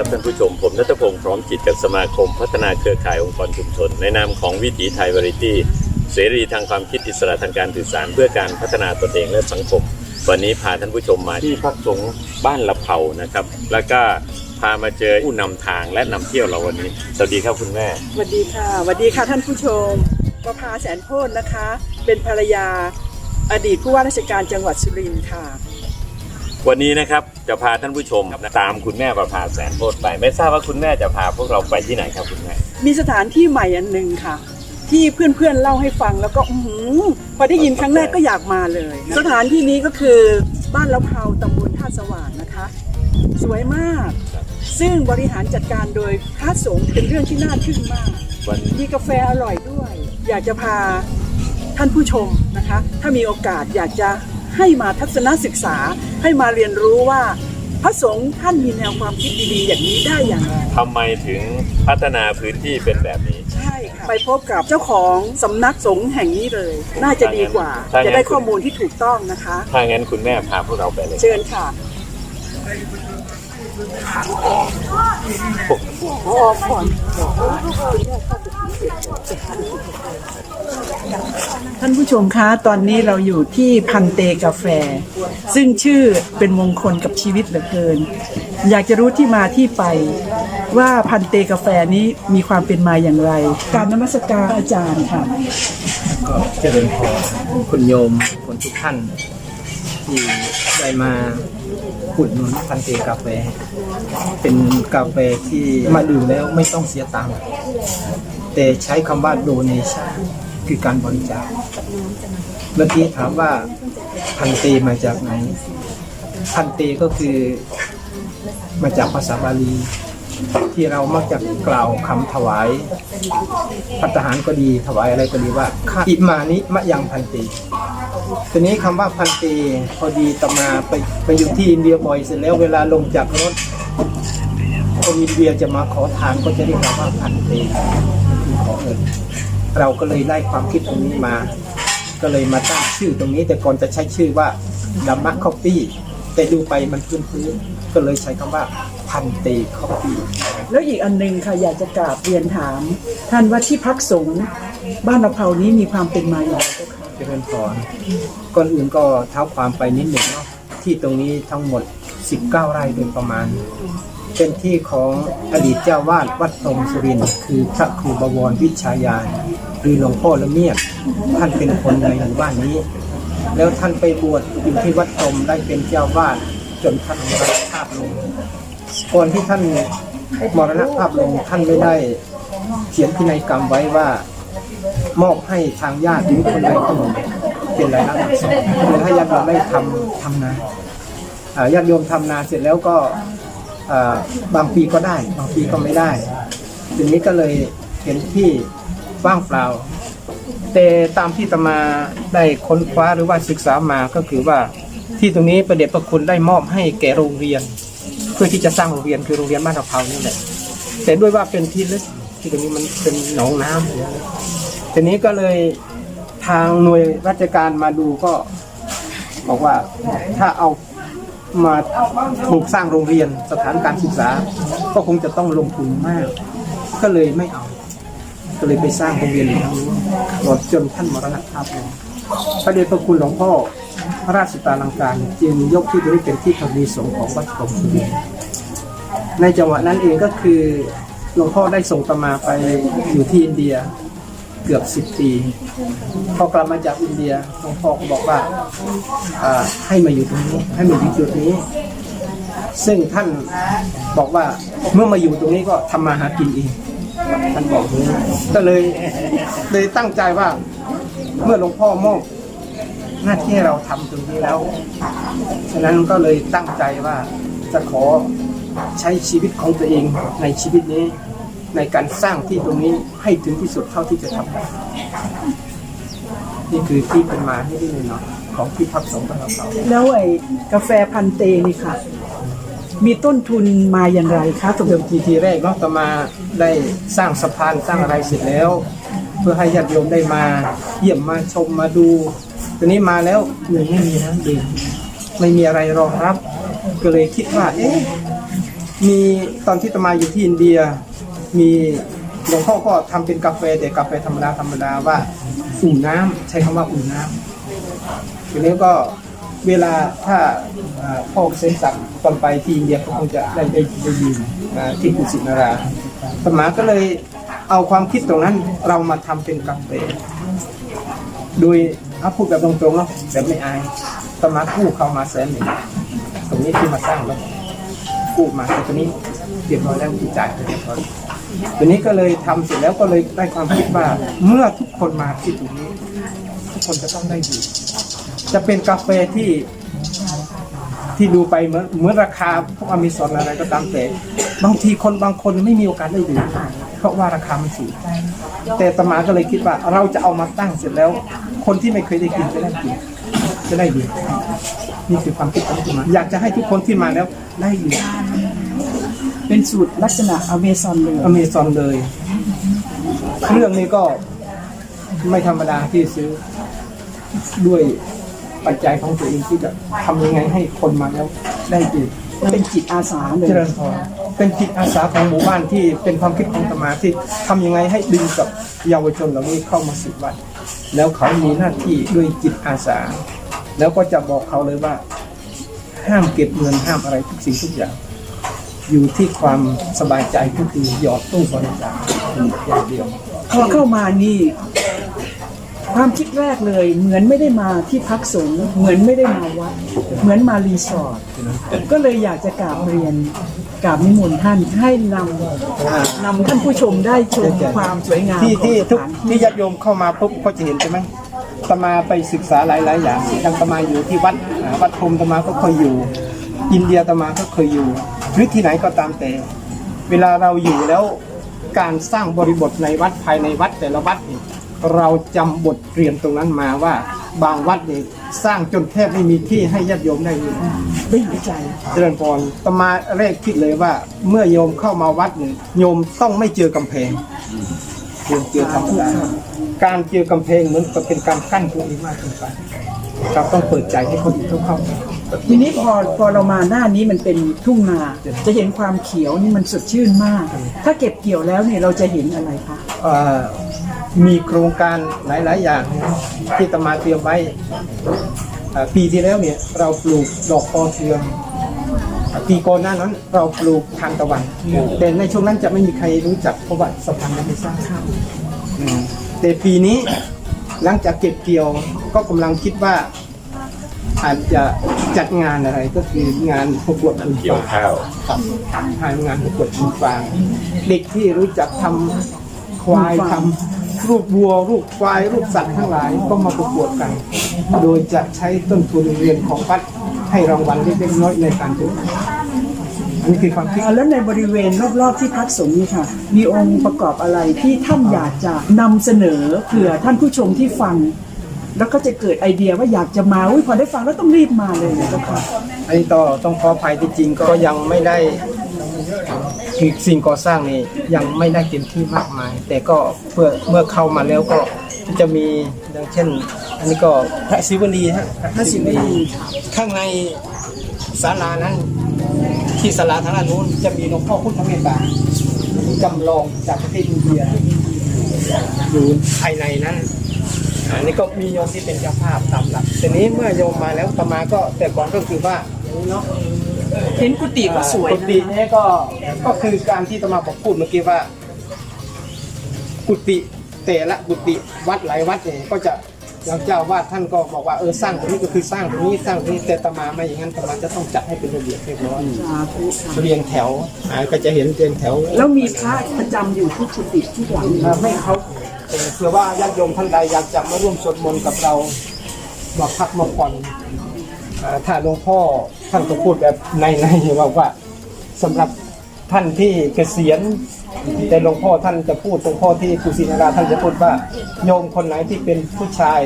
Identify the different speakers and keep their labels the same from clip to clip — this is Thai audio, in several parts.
Speaker 1: ครับท่านผู้ชม ผมนัทพงศ์พร้อมจิตจากสมาคม พัฒนาเครือข่ายองค์กรชุมชน ในนามของวิถีไทยวาริตี้เสรีทางความคิดอิสระทางการสื่อสารเพื่อการพัฒนาตนเองและสังคม วันนี้พาท่านผู้ชมมาที่พักสงฆ์บ้านละเผานะครับ แล้วก็พามาเจอผู้นำทางและนำเที่ยวเราวันนี้ สวัสดีครับคุณแม่
Speaker 2: สวัสดีค่ะสวัสดีค่ะท่านผู้ชมประภาแสนโพธนะคะ เป็นภรรยาอดีตผู้ว่าราชการจังหวัดสุรินทร์ค่ะ
Speaker 1: วันนี้นะครับจะพาท่านผู้ชมตามคุณแม่ประภาแสนโพธิ์ไป ไม่ทราบว่าคุณแม่จะพาพวกเราไปที่ไหนครับคุณแม่
Speaker 2: มีสถานที่ใหม่อันหนึ่งค่ะ ที่เพื่อนๆเล่าให้ฟังแล้วก็อื้อหือพอได้ยินครั้งแรกก็อยากมาเลย สถานที่นี้ก็คือบ้านละเพาตำบลท่าสว่างนะคะ สวยมาก ซึ่งบริหารจัดการโดยพระสงฆ์เป็นเรื่องที่น่าทึ่งมาก
Speaker 1: วัน
Speaker 2: มีกาแฟอร่อยด้วย อยากจะพาท่านผู้ชมนะคะ ถ้ามีโอกาสอยากจะ ให้มาทัศนศึกษาให้มาเรียนรู้ว่าพระสงฆ์ท่านมีแนวความคิดดีๆอย่างนี้ได้อย่างไร
Speaker 1: ทำไมถึงพัฒนาพื้นที่เป็นแบบนี้
Speaker 2: ใช่ค่ะไปพบกับเจ้าของสำนักสงฆ์แห่งนี้เลย น่าจะดีกว่า
Speaker 1: ถ้างั้น
Speaker 2: จะได้ข้อมูลที่ถูกต้องนะคะ
Speaker 1: ถ้างั้นคุณแม่พาพวกเราไปเลย
Speaker 2: เชิญค่ะออกก่อน ท่านผู้ชมคะ ตอนนี้เราอยู่ที่พันเตกาแฟ ซึ่งชื่อเป็นมงคลกับชีวิตเหลือเกิน อยากจะรู้ที่มาที่ไป ว่าพันเตกาแฟนี้มีความเป็นมาอย่างไร การนมัสการอาจารย์ค่ะ
Speaker 3: ก็เจริญพรคุณโยมคนทุกท่าน ที่ได้มาอุดนุนพันเตกาแฟ เป็นกาแฟที่มาดื่มแล้วไม่ต้องเสียตังค์แต่ใช้คำว่าโดเนชั่นคือการบริจาคเมื่อกี้ถามว่าพันเตมาจากไหน พันเตก็คือมาจากภาษาบาลี ที่เรามักจะกล่าวคำถวายพัฒหารก็ดีถวายอะไรก็ดีว่าข้าอิมานิมะยังพันเต ทีนี้คำว่าพันตีพอดีตมาไปไปอยู่ที่อินเดียบ่อยเสร็จแล้วเวลาลงจากรถคนอินเดียจะมาขอทานก็จะเรียกเราว่าพันตีคือขอเงินเราก็เลยได้ความคิดตรงนี้มา ก็เลยมาตั้งชื่อตรงนี้ แต่ก่อนจะใช้ชื่อว่าดัมมะคอฟฟี่แต่ดูไปมันพื้นๆก็เลยใช้คำว่าพันตีคอฟฟี่
Speaker 2: แล้วอีกอันหนึงค่ะอยากจะกราบเรียนถาม ท่านว่าที่พักสงฆ์บ้านละเภานี้มีความเป็นมาอย่างไรคะ
Speaker 3: จริญพรก่อนอื่นก็เท้าความไปนิดหนึ่งเนาะที่ตรงนี้ทั้งหมด 19 ไร่โดยประมาณ เป็นที่ของอดีตเจ้าวาดวัดตรงสุรินคือพระครูบวรวิชายานหรือหลวงพ่อละเมียดท่านเป็นคนในหมู่บ้านนี้ แล้วท่านไปบวชอยู่ที่วัดตรมได้เป็นเจ้าวาดจนท่านมรณภาพลงก่อนที่ท่านมรณภาพลงท่านไม่ได้เขียนพินัยกรรมไว้ว่า มอบให้ทางญาติหรือคนใดคนหนึ่งเป็นรายลักษณ์อักษรคือให้ญาติโยมได้ทำทำนาอ่าญาติโยมทำนาเสร็จแล้วก็บางปีก็ได้ บางปีก็ไม่ได้ทีนี้ก็เลยเห็นที่ว่างเปล่า แต่ตามที่ตมาได้ค้นคว้าหรือว่าศึกษามาก็คือว่าที่ตรงนี้ประเดชประคุณได้มอบให้แก่โรงเรียน เพื่อที่จะสร้างโรงเรียนคือโรงเรียนบ้านตะเภานี่แหละแต่ด้วยว่าเป็นที่ลึกที่ตรงนี้มันเป็นหนองน้ำ ทีนี้ก็เลยทางหน่วยราชการมาดูก็ บอกว่าถ้าเอามาปลูกสร้างโรงเรียนสถานการศึกษา ก็คงจะต้องลงทุนมาก ก็เลยไม่เอา ก็เลยไปสร้างโรงเรียนอยู่ทางนู้นหมดจนท่านมรณภาพลงพระเดชพระคุณหลวงพ่อพระราชตาลังการจึงยกที่ตรงนี้เป็นที่ทำนีสงฆ์ของวัดกรมสุรินในจังหวะนั้นเองก็คือหลวงพ่อได้ส่งตมาไปอยู่ที่อินเดีย กือบสิบปี พอกลับมาจากอินเดียหลวงพ่อก็บอกว่าให้มาอยู่ตรงนี้ ให้มาอยู่จุดนี้ ซึ่งท่านบอกว่าเมื่อมาอยู่ตรงนี้ก็ทำมาหากินเองท่านบอกอย่างนี้ก็เลยเลยตั้งใจว่าเมื่อหลวงพ่อมอบหน้าที่เราทำตรงนี้แล้ว ฉะนั้นก็เลยตั้งใจว่าจะขอใช้ชีวิตของตัวเองในชีวิตนี้ ในการสร้างที่ตรงนี้ให้ถึงที่สุดเท่าที่จะทำได้นี่คือที่เป็นมาให้ได้เลยเนาะของที่พักสงฆ์ของเรา
Speaker 2: แล้วไอ้กาแฟพันเตนี่ค่ะ มีต้นทุนมาอย่างไรคะสม
Speaker 3: เดิ
Speaker 2: เด็จ
Speaker 3: มทีทีแรกเนาะต่อมาได้สร้างสะพานสร้างอะไรเสร็จแล้ว เพื่อให้ญาติโยมได้มา เยี่ยมมาชมมาดูทีนี้มาแล้วหนึ่งไม่มีน้ำดื่มไม่มีอะไรรองรับ ก็เลยคิดว่า เอ๊ะมีตอนที่ตมาอยู่ที่อินเดีย มีหลวงพ่อก็ทำเป็นกาแฟแต่กาแฟธรรมดาธรรมดาว่าอุ่นน้ำใช้คำว่าอุ่นน้ำทีนี้ก็เวลาถ้าพ่อเซนสักตอนไปทีเดียวก็คงจะได้ได้ได้ยินที่กุสินาราตมาก็เลยเอาความคิดตรงนั้นเรามาทำเป็นกาแฟโดยเอาพูดแบบตรงๆเนาะแบบไม่อายตมากู้เขามาแสนหนึ่งตรงนี้ที่มาสร้างแล้วกู้มาแต่ตัวนี้เรียบร้อยแล้วที่จ่ายไปเรียบร้อย ตัวนี้ก็เลยทำเสร็จแล้วก็เลยได้ความคิดว่าเมื่อทุกคนมาที่ตรงนี้ ทุกคนจะต้องได้ดี จะเป็นกาแฟที่ที่ดูไปเหมือนเหมือนราคาพวกอเมซอนอะไรก็ตามแต่บางทีคนบางคนไม่มีโอกาสได้ดื่มเพราะว่าราคามันสูงแต่ตมาก็เลยคิดว่าเราจะเอามาตั้งเสร็จแล้ว คนที่ไม่เคยได้กินจะได้กินจะได้ดื่มนี่คือความคิดของตมาอยากจะให้ทุกคนที่มาแล้วได้ดื่ม
Speaker 2: เป็นสูตรลักษณะอเมซอนเลย
Speaker 3: อเมซอนเลย เครื่องนี้ก็ไม่ธรรมดาที่ซื้อด้วยปัจจัยของตัวเองที่จะทำยังไงให้คนมาแล้วได้ดื่ม
Speaker 2: เป็นจิตอาสาเลย
Speaker 3: เจริญพรเป็นจิตอาสาของหมู่บ้านที่เป็นความคิดของสมาที่ทำยังไงให้ดึงกับเยาวชนเหล่านี้เข้ามาสู่วัดแล้วเขามีหน้าที่ด้วยจิตอาสา แล้วก็จะบอกเขาเลยว่า ห้ามเก็บเงินห้ามอะไรทุกสิ่งทุกอย่าง อยู่ที่ความสบายใจก็คือหยอดตู้บริจาคอย่างเดียว
Speaker 2: พอเข้ามานี่ ความคิดแรกเลย เหมือนไม่ได้มาที่พักสงฆ์เหมือนไม่ได้มาวัด เหมือนมารีสอร์ทก็เลยอยากจะกราบเรียนกราบนิมนต์ท่านให้นำนำท่านผู้ชมได้ชมความสวยงาม
Speaker 3: ที่
Speaker 2: ของ
Speaker 3: ที่
Speaker 2: ส
Speaker 3: ทุก
Speaker 2: ถาน
Speaker 3: ที่ญาติโยมเข้ามาปุ๊บก็จะเห็นใช่ไหมตมาไปศึกษาหลาย ๆ อย่างดังตมาอยู่ที่วัดอ่าวัดพรมตมาก็เคยอยู่ อินเดียตมาก็เคยอยู่ หรือที่ไหนก็ตามแต่ เวลาเราอยู่แล้วการสร้างบริบทในวัดภายในวัดแต่ละวัดเนี่ยเราจำบทเรียนตรงนั้นมาว่า บางวัดเนี่ยสร้างจนแทบไม่มีที่ให้ญาติโยมได้อยู่
Speaker 2: ได้หายใจ
Speaker 3: เจริญพรตมาแรกคิดเลยว่า เมื่อโยมเข้ามาวัดเนี่ยโยมต้องไม่เจอกำแพงโยมเจอธรรมดาการเจอกำแพงเหมือนกับเป็นการกั้นตัวเองมากเกินไป เราต้องเปิดใจให้คนอื่นเข้าเข้า
Speaker 2: ทีนี้พอพอเรามาหน้านี้มันเป็นทุ่งนา จะเห็นความเขียวนี่มันสดชื่นมาก ถ้าเก็บเกี่ยวแล้วเนี่ยเราจะเห็นอะไรคะ
Speaker 3: เอ่อมีโครงการหลาย ๆ อย่างที่ตมาเตรียมไว้เอ่อปีที่แล้วเนี่ยเราปลูกดอกปอเทือง ปีก่อนหน้านั้นเราปลูกทานตะวัน แต่ในช่วงนั้นจะไม่มีใครรู้จักเพราะว่าสะพานยังไม่สร้างอืมแต่ปีนี้ หลังจากเก็บเกี่ยวก็กำลังคิดว่า อาจจะจัดงานอะไรก็คืองานประกวดคุณ
Speaker 1: เกี่ยวข้าว
Speaker 3: ครับทางงานประกวดคุณฟางเด็กที่รู้จักทำควายทำรูปวัว รูปควาย รูปสัตว์ทั้งหลายก็มาประกวดกัน โดยจะใช้ต้นทุนเรียนของวัดให้รางวัลเล็กๆน้อยๆในการจัดอัน นี้คือความคิด
Speaker 2: อ่าแล้วในบริเวณรอบๆที่พักสงฆ์นี่ค่ะ มีองค์ประกอบอะไรที่ท่านอยากจะนำเสนอเผื่อท่านผู้ชมที่ฟัง แล้วก็จะเกิดไอเดียว่าอยากจะมาอุ้ยพอได้ฟังแล้วต้องรีบมาเลยนะคะ
Speaker 3: อันนี้ต่อต้องขออภัยที่จริงก็ยังไม่ได้คือสิ่งก่อสร้างนี่ยังไม่ได้เต็มที่มากมาย แต่ก็เมื่อเมื่อเข้ามาแล้วก็จะมีดังเช่น อันนี้ก็พระศิวลีฮะพระศิวลีข้างในศาลานั้น ที่ศาลาทางด้านนู้นจะมีหลวงพ่อพุทธเมตตาจำลองจากประเทศอินเดียอยู่ภายในนั้นอันนี้ก็มีโยมที่เป็นเจ้าภาพตามหลักแต่นี้เมื่อโยมมาแล้วตมาก็แต่ก่อนก็คือว่าอย่างนี้เนาะ
Speaker 2: เห็นกุฏิก็สวย
Speaker 3: กุฏินี้ก็ก็คือการที่ตมาบอกพูดเมื่อกี้ว่า กุฏิแต่ละกุฏิวัดหลายวัดเนี่ยก็จะ อย่างเจ้าวาดท่านก็บอกว่าเออสร้างตรงนี้ก็คือสร้างตรงนี้สร้างตรงนี้แต่ตมาไม่อย่างนั้นตมาจะต้องจัดให้เป็นระเบียบเรียบร้อย
Speaker 2: สาธุค่ะ
Speaker 3: เรียงแถวอ่าก็จะเห็นเรียงแถว
Speaker 2: แล้วมีพระประจำอยู่ที่กุฏิที่หลัง
Speaker 3: เอ่อไม่เขาเอ่อเผื่อว่าญาติโยมท่านใดอยากจะมาร่วมสวดมนต์กับเรามาพักมาผ่อนเอ่อถ้าหลวงพ่อท่านก็พูดแบบในในๆว่าว่าสำหรับท่านที่เกษียณ แต่หลวงพ่อท่านจะพูดหลวงพ่อที่กุศินาราท่านจะพูดว่า โยมคนไหนที่เป็นผู้ชาย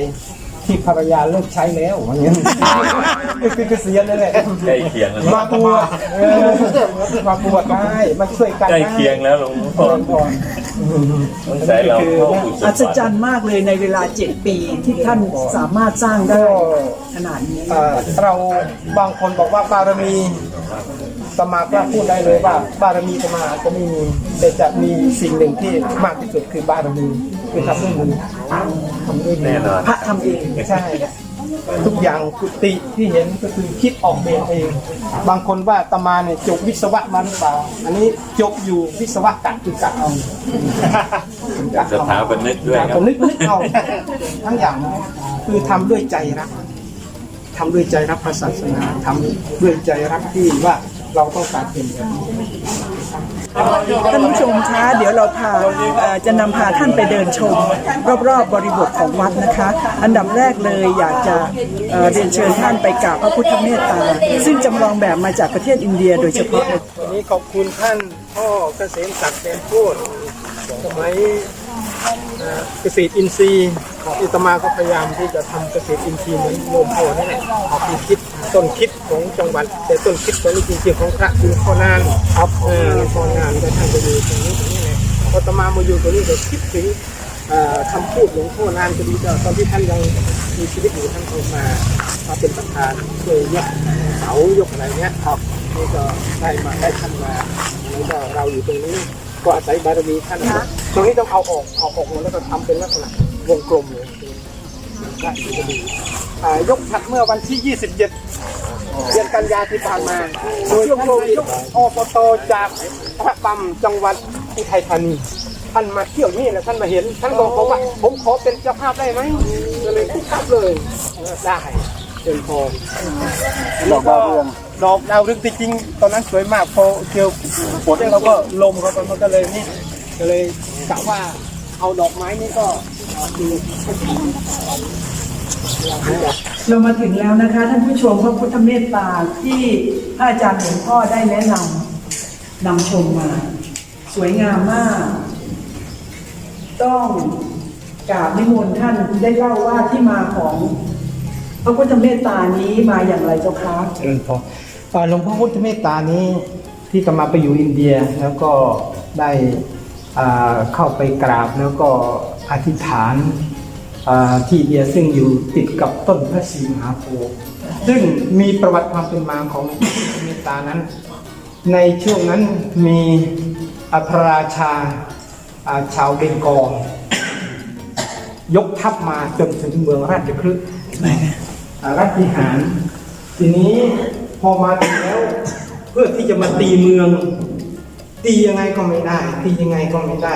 Speaker 3: ที่ภรรยาเลิกใช้แล้วอย่างเงี้ยคือเกษียณนั่นแหละ
Speaker 1: ใกล้เคียงแล้ว
Speaker 3: มาบวชเออมาบวชได้มาช่วยกัน
Speaker 1: ใกล้
Speaker 3: ได้
Speaker 1: เคียงแล้วหลวงพ่อ
Speaker 3: ก่อน
Speaker 1: ต้องใช้เราเข้าสู่ส
Speaker 2: อัศ
Speaker 1: ม
Speaker 2: จร
Speaker 1: บั
Speaker 2: ร
Speaker 1: ติ
Speaker 2: ย์มากเลยในเวลาเจ็ดปีที่ท่านสามารถสร้างได้ขนาดนี้
Speaker 3: เอ่อเราบางคนบอกว่าบารมี ตมาก็พูดได้เลยว่าบารมีตมาอาจจะไม่มีแต่จะมีสิ่งหนึ่งที่มากที่สุดคือบารมีคือทำด้วยมือทำด้วยมื
Speaker 1: แน่นอน
Speaker 2: พระทำเอง
Speaker 3: ใช่ทุกอย่างกุฏิที่เห็นก็คือคิดออกแบบเอง บางคนว่าตมาเนี่ยจบวิศวะมาหรือเปล่า อันนี้จบอยู่วิศวกะคือกะเอา
Speaker 1: สถาปนิกด้วยค
Speaker 3: ผ
Speaker 1: รับ
Speaker 3: มนึกนึกเอาทั้งอย่างคือทำด้วยใจรักทำด้วยใจรักพระศาสนาทำด้วยใจรักที่ว่า เราต้องการเป็นแบบนี้
Speaker 2: ท่านผู้ชมคะเดี๋ยวเราพาเอ่อจะนำพาท่านไปเดินชม รอบๆบริบทของวัดนะคะ อันดับแรกเลยอยากจะเอ่อเรียนเชิญท่านไปกราบพระพุทธเมตตา ซึ่งจำลองแบบมาจากประเทศอินเดียโดยเฉพาะเลย
Speaker 3: วันนี้ขอบคุณท่านพ่อเกษมศักดิ์เป็นพูดสมัยเอ่อเกษตรอินทรีย์อิตมาก็พยายามที่จะทำเกษตรอินทรีย์เหมือนโยมพ่อนี่แหละเอาที่คิด ต้นคิดของจังหวัด แต่ต้นคิดตัวนี้จริงๆของพระคือพ่อนานครับเออพ่อนานแต่ท่านจะอยู่ตรงนี้ตรงนี้เลยพอตมามาอยู่ตรงนี้ก็คิดถึงเอ่อคำพูดหลวงพ่อนานก็ดีก็ตอนที่ท่านยังมีชีวิตอยู่ท่านเข้ามามาเป็นประธานช่วยยกเสายกอะไรเนี้ยครับนี่ก็ได้มาได้ท่านมาแล้วก็เราอยู่ตรงนี้ก็อาศัยบารมีท่านนะตรงนี้ต้องเอาออกเอาออกหมดแล้วก็ทำเป็นลักษณะวงกลมเลยได้ดีอ่า ยกฉัดเมื่อวันที่ 27 เดือนกันยาที่ผ่านมา โดยท่านนายกอบตจากพระบำจังหวัดอุทัยธานี ท่านมาเที่ยวนี่แหละท่านมาเห็น ท่านบอกผมว่า ผมขอเป็นเจ้าภาพได้ไหมก็เลยคุกคับเลยได้เชิญพรดอกดาวเรืองดอกดาวเรืองจริงๆตอนนั้นสวยมากพอเจอฝนเราก็ลมเขาไปมันก็เลยนี่ก็เลยกะว่าเอาดอกไม้นี่ก็
Speaker 2: เรามาถึงแล้วนะคะ ท่านผู้ชมพระพุทธเมตตาที่พระอาจารย์หลวงพ่อได้แนะนำนำชมมา สวยงามมาก ต้องกราบนิมนต์ท่านได้เล่าว่าที่มาของพระพุทธเมตตานี้มาอย่างไรเจ้าคะ
Speaker 3: เออพออ่าหลวงพ่อพุทธเมตตานี้ที่กำมาไปอยู่อินเดียแล้วก็ได้เข้าไปกราบแล้วก็อธิษฐาน ที่เดียซึ่งอยู่ติดกับต้นพระศรีมหาโพธิ์ซึ่งมีประวัติความเป็นมาของเมตตานั้น ในช่วงนั้นมีอพระราชาาชาวเบงกอลยกทัพมาจนถึงเมืองราชคฤห์รัฐิหาร ทีนี้พอมาถึงแล้วเพื่อที่จะมาตีเมือง ตียังไงก็ไม่ได้ ตียังไงก็ไม่ได้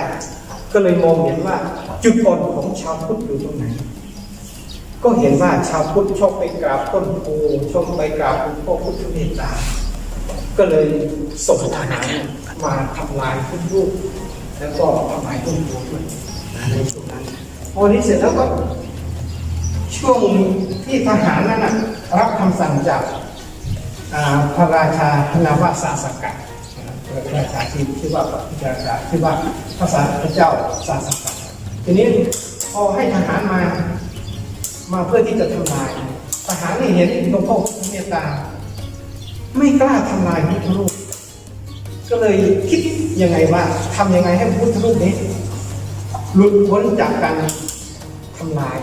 Speaker 3: ก็เลยมองเห็นว่า จุดอ่อนของชาวพุทธอยู่ตรงไหน ก็เห็นว่าชาวพุทธชอบไปกราบต้นโพชอบไปกราบหลวงพ่อพุทธเมตตา ก็เลยส่งทหารมาทำลายพุทธรูปแล้วก็ทำลายต้นโพด้วยในช่วงนั้นพอนี้เสร็จแล้วก็ช่วงที่ทหารนั้นรับคำสั่งจากพระราชานาวาสาสกัดพระราชาที่ชื่อว่าพระราชาชื่ว่าพระสาพระเจ้าสาสกัด ทีนี้พอให้ทหารมา มาเพื่อที่จะทำลายทหารนี่เห็นหลวงพ่อเมตตา ไม่กล้าทำลายพุทธรูปก็เลยคิดยังไงว่าทำยังไงให้พุทธรูปนี้ หลุดพ้นจากการทำลาย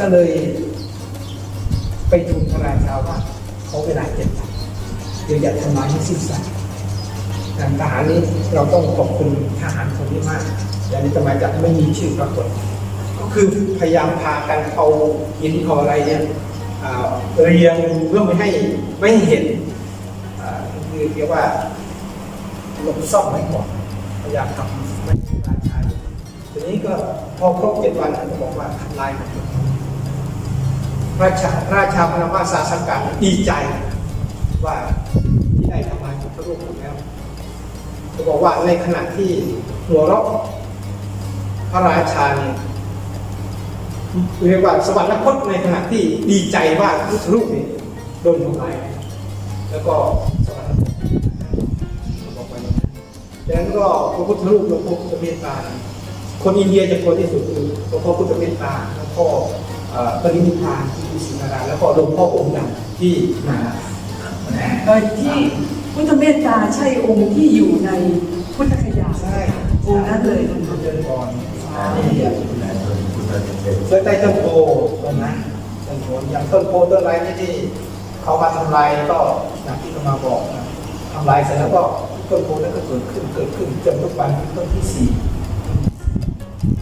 Speaker 3: ก็เลย ไปทูลพระราชาว่าเขาเวลาเจ็ดวันเดี๋ยวอย่าทำลายให้สิ้นสุด ทหารนี้เราต้องขอบคุณทหารคนนี้มากอย่างนี้ทำไมจะไม่มีชื่อปรากฏก็คือพยายามพากันเอาหินเอาอะไรเนี่ยเรียงเพื่อไม่ให้ไม่เห็นคือเรียกว่าหลบซ่อนไว้ก่อนพยายามทำไม่ให้ราชาทีนี้ก็พอครบเจ็ดวันก็บอกว่าทำลายมดเลยราชาราชาพนมาสาสกัดดีใจว่า บอกว่าในขณะที่หัวเราะพระราชาเนี่ยเรียกว่าสวรรคตในขณะที่ดีใจว่าพุทธรูปนี่โดนทำลายแล้วก็สวรรคตบอกไว้อย่างนั้นดังนั้นก็พระพุทธรูปหลวงพ่อพุทธเมตตา คนอินเดียจะกลัวที่สุดคือหลวงพ่อพุทธเมตตาแล้วก็ปรินิพานที่ศรีนาราแล้วก็หลวงพ่อองค์ดำที่นา
Speaker 2: ที่ พุทธเมตตาใช่องค์ที่อยู่ในพุทธคยา
Speaker 3: ใช่
Speaker 2: องค์นั้นเลย
Speaker 3: เดินก่อนเคยใต้ต้นโพตรงนั้นต้นโพอย่างต้นโพต้นไรนี่ที่เขามาทำลายก็อย่างที่เรามาบอกนะทำลายเสร็จแล้วก็ต้นโพนั้นก็เกิดขึ้นเกิดขึ้นจนทุกวันเป็นต้นที่สี่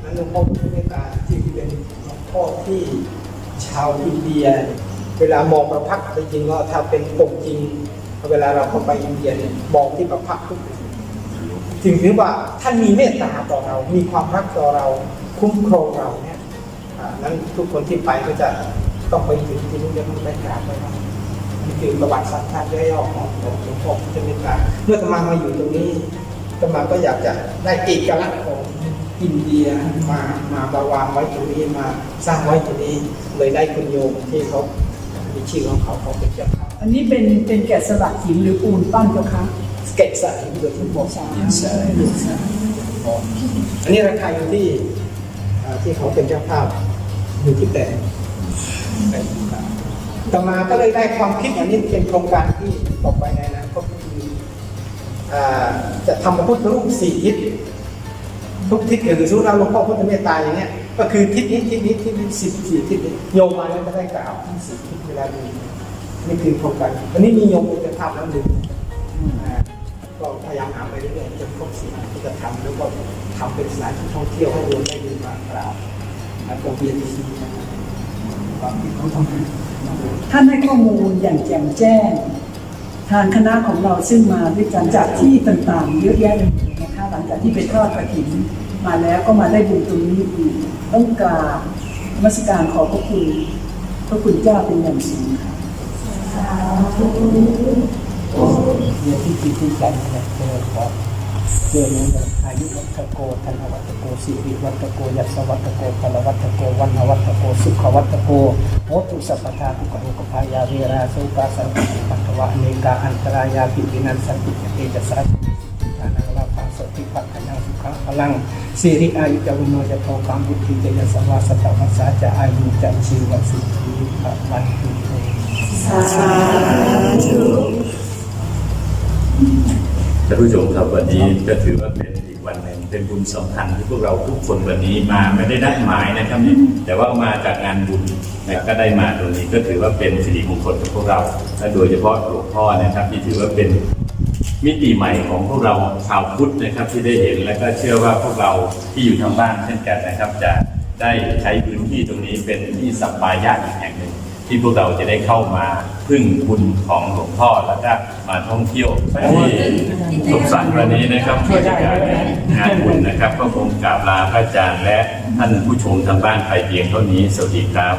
Speaker 3: นั้นหลวงพ่อพุทธเมตตาที่เป็นหลวงพ่อที่ชาวอินเดีย เวลามองประพักตร์จริงๆก็ถ้าเป็นองค์จริง เวลาเราเข้าไปอินเดียเนี่ยมองที่ประพักตร์ทุกถึงถือว่าท่านมีเมตตาต่อเรา มีความรักต่อเรา คุ้มครองเราเนี่ยนั้นทุกคนที่ไปก็จะต้องไปถึงที่นู่นจะต้องไปกราบไปนี่คือประวัติศาสตร์ชาติย่อๆของหลวงพ่อพุทธเมตตาเมื่อตมามาอยู่ตรงนี้ตมาก็อยากจะได้เอกลักษณ์ของอินเดียมา มามาวางไว้ตรงนี้มาสร้างไว้ตรงนี้เลยได้คุณโยมที่เขา มีชื่อของเขาเขาเป็นเจ้าภาพ
Speaker 2: อันนี้เป็นเป็นแกะสลักหินหรือปูนปั้นเจ้าคะ
Speaker 3: เก็ตสายโดยที่บอกอันนี้ราคาอยู่ที่อ่าที่เขาเป็นเจ้าภาพอยู่ที่แต่ต่อมาก็เลยได้ความคิดอันนี้เป็นโครงการที่ต่อไปในอนาคตก็คืออ่าจะทำพระพุทธรูปสี่ทิศทุกทิศคือสมมติเราหลวงพ่อพุทธเมตตาอย่างเงี้ย ก็คือทิศนี้ทิศนี้ทิศนี้สิบสี่ทิศนี้โยมมาแล้วก็ได้กล่าวที่สี่ทิศเวลาดูนี่คือโครงการอันนี้มีโยมเป็นเจ้าภาพแล้วหนึ่งก็พยายามหาไปเรื่อยๆจนครบสี่อันที่จะทำแล้วก็ทำเป็นสถานที่ท่องเที่ยวให้โยมได้ดูมากราบแล้วก็เบียนซีนะครับความที่เขาทำ
Speaker 2: ท่านให้ข้อมูลอย่างแจ่มแจ้ง ทางคณะของเราซึ่งมาด้วยกันจากที่ต่างๆ เยอะแยะเลยนะคะหลังจากที่ไปทอดกระถิ่นมาแล้วก็มาได้บุญตรงนี้อีก ต้องกราบมัสการขอพระคุณพระคุณเจ้าเป็นอย่างสูงค่ะ
Speaker 3: เนี่ยที่ที่ที่ใจเนี่ยเจอขอเจอเนี่ยอายุวัตโกธนวัตโกสิริวัตโกยัสวัตโกพลวัตโกวันวัตโกสุขวัตโกโหตุสัพพทาทุกขุกภายาเวราสุกาสันติปัตวะเนกาอันตรายาปิวินันสันติเตจัสสะทานังลาภาสติปัฏฐานังสุ ขังพลังสิริอายุจวโนจะโตกัมบุตติจะยสวาสตวัสสาจะอายุจะชีวสิทธิภวันตุเต
Speaker 1: ท่านผู้ชมครับวันนี้ก็ถือว่าเป็นอีกวันหนึ่งเป็นบุญสำคัญที่พวกเราทุกคนวันนี้มาไม่ได้นัดหมายนะครับนี่แต่ว่ามาจากงานบุญนะก็ได้มาตรงนี้ก็ถือว่าเป็นสิริมงคลกับพวกเราและโดยเฉพาะหลวงพ่อนะครับที่ถือว่าเป็น มิติใหม่ของพวกเราชาวพุทธนะครับที่ได้เห็นและก็เชื่อว่าพวกเราที่อยู่ทางบ้านเช่นกันนะครับ จะได้ใช้พื้นที่ตรงนี้เป็นที่สัปปายะอีกแห่งหนึ่งที่พวกเราจะได้เข้ามาพึ่งบุญของหลวงพ่อแล้วก็มาท่องเที่ยวที่สมสันต์วันนี้นะครับช่วยการงานบุญนะครับ ก็คงกราบลาพระอาจารย์และท่านผู้ชมทางบ้านไปเพียงเท่านี้สวัสดีครับ